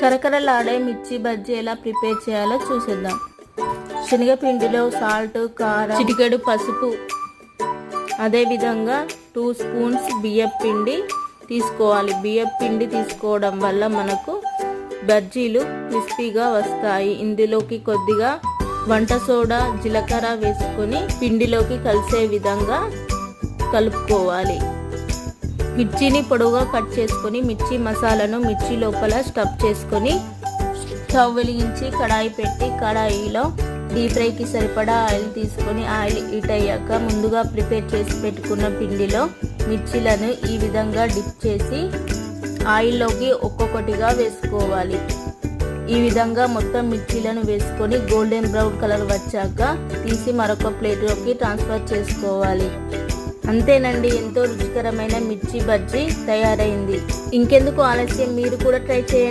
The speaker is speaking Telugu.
కరకరలాడే మిర్చి బజ్జీ ఎలా ప్రిపేర్ చేయాలో చూసేద్దాం. శనగపిండిలో సాల్ట్ కారం చిటికెడు పసుపు. అదేవిధంగా టూ స్పూన్స్ బియ్యం పిండి తీసుకోవాలి. బియ్యం పిండి తీసుకోవడం వల్ల మనకు బజ్జీలు క్రిస్పీగా వస్తాయి. ఇందులోకి కొద్దిగా వంట సోడా జీలకర్ర వేసుకొని పిండిలోకి కలిసే విధంగా కలుపుకోవాలి. మిర్చిని పొడవుగా కట్ చేసుకొని మిర్చి మసాలాను మిర్చి లోపల స్టఫ్ చేసుకొని స్టవ్ వెలిగించి కడాయి పెట్టి కడాయిలో డీప్ ఫ్రైకి సరిపడా ఆయిల్ తీసుకొని ఆయిల్ హీట్ అయ్యాక ముందుగా ప్రిపేర్ చేసి పెట్టుకున్న పిండిలో మిర్చిలను ఈ విధంగా డిప్ చేసి ఆయిల్లోకి ఒక్కొక్కటిగా వేసుకోవాలి. ఈ విధంగా మొత్తం మిర్చీలను వేసుకొని గోల్డెన్ బ్రౌన్ కలర్ వచ్చాక తీసి మరొక ప్లేట్లోకి ట్రాన్స్ఫర్ చేసుకోవాలి. అంతేనండి ఎంతో రుచికరమైన మిర్చి బజ్జీ తయారైంది. ఇంకెందుకు ఆలస్యం? మీరు కూడా ట్రై చేయండి.